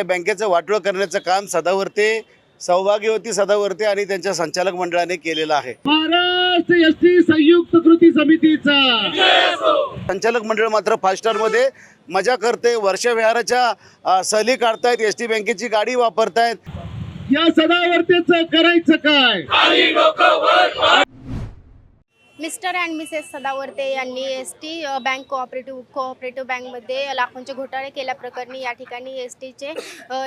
त्या बँकेचं वाटोळ करण्याचं काम सदावर्ते सौभाग्यवती सदावर्ते आणि त्यांच्या संचालक मंडळाने केलेलं आहे. महाराष्ट्र एस टी संयुक्त कृती समितीचा. संचालक मंडळ मात्र फाय स्टारमध्ये मजा करते. वर्षविहाराच्या अ, सहली काढतायत. एस टी बँकेची गाडी वापरतायत. या सदावर्तेच करायचं काय? मिस्टर अँड मिसेस सदावर्ते यांनी S T bank cooperative cooperative बँकमध्ये लाखोंचे घोटाळे केल्याप्रकरणी या ठिकाणी एस टीचे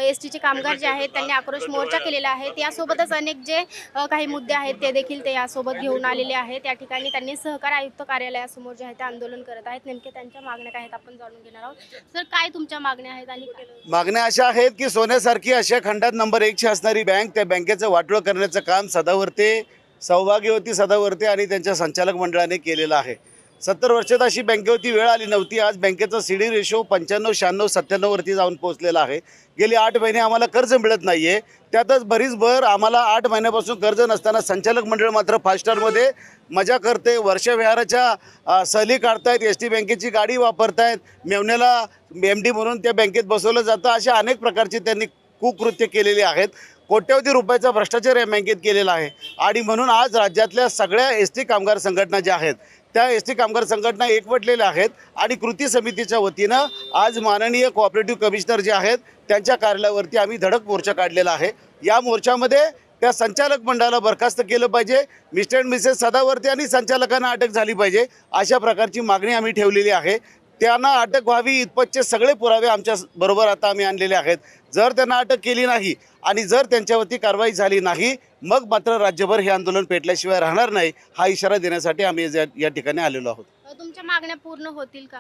एस टीचे कामगार जे आहेत त्यांनी आक्रोश मोर्चा केलेला आहे. त्यासोबतच अनेक जे काही मुद्दे आहेत ते देखील ते यासोबत घेऊन आलेले आहेत. या ठिकाणी त्यांनी सहकार आयुक्त कार्यालयासमोर जे आहे ते आंदोलन करत आहेत. नेमके त्यांच्या मागण्या काय आहेत आपण जाणून घेणार आहोत. सर काय तुमच्या मागण्या आहेत आणि मागण्या अशा आहेत की सोन्यासारखी अशा खंडात नंबर एकची असणारी बँक त्या बँकेचं वाटोळ करण्याचं काम सदावर्ते सौभाग्यवती सदावर्ते आणि त्यांच्या संचालक मंडळाने केलेला आहे. सत्तर वर्षात अशी बँकेवरती वेळ आली नव्हती. आज बँकेचा सी डी रेशो पंच्याण्णव शहाण्णव सत्त्याण्णववरती जाऊन पोहोचलेला आहे. गेली आठ महिने आम्हाला कर्ज मिळत नाही आहे त्यातच बरीच भर आम्हाला आठ महिन्यापासून कर्ज नसताना संचालक मंडळ मात्र फास्टारमध्ये मजा करते. वर्षविहाराच्या सहली काढतायत एस टी बँकेची गाडी वापरतायत. मेवण्याला एम डी म्हणून त्या बँकेत बसवलं जातं. अशा अनेक प्रकारची त्यांनी कुकृत्य केलेली आहेत. कोट्यवधी रुपयाचा भ्रष्टाचार या बँकेत केलेला आहे. आणि म्हणून आज राज्यातल्या सगळ्या एस टी कामगार संघटना ज्या आहेत त्या एस टी कामगार संघटना एकवटलेल्या आहेत आणि कृती समितीच्या वतीनं आज माननीय कोऑपरेटिव्ह कमिशनर जे आहेत त्यांच्या कार्यालयावरती आम्ही धडक मोर्चा काढलेला आहे. या मोर्चामध्ये त्या संचालक मंडळाला बरखास्त केलं पाहिजे. मिस्टर अँड मिसेस सदावर्ती आणि संचालकांना अटक झाली पाहिजे. अशा प्रकारची मागणी आम्ही ठेवलेली आहे. त्यांना अटक व्हावी इतपतचे सगळे पुरावे आमच्या बरोबर आता आम्ही आणलेले आहेत. जर त्यांना अटक केली नाही आणि जर त्यांच्यावरती कारवाई झाली नाही मग मात्र राज्यभर हे आंदोलन पेटल्याशिवाय राहणार नाही हा इशारा देण्यासाठी आम्ही या- ठिकाणी आलेलो आहोत. तुमच्या मागण्या पूर्ण होतील का?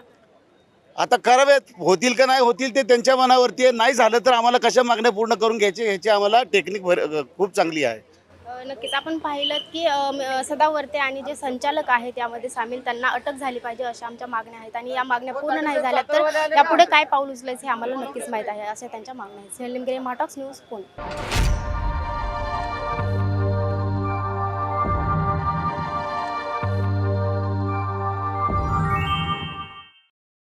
आता कराव्यात होतील का नाही होतील ते त्यांच्या मनावरती आहे. नाही झालं तर आम्हाला कशा मागण्या पूर्ण करून घ्यायचे ह्याची आम्हाला टेक्निक भर खूप चांगली आहे. नक्कीच. आपण पाहिलं की सदावर्ते आणि जे संचालक आहेत त्यामध्ये सामील त्यांना अटक झाली पाहिजे अशा आमच्या मागण्या आहेत. आणि या मागण्या पूर्ण नाही झाल्या तर यापुढे काय पाऊल उचलायचं हे आम्हाला नक्कीच माहीत आहे अशा त्यांच्या मागण्या आहेत. स्नेहल माटॉक्स न्यूज पुणे.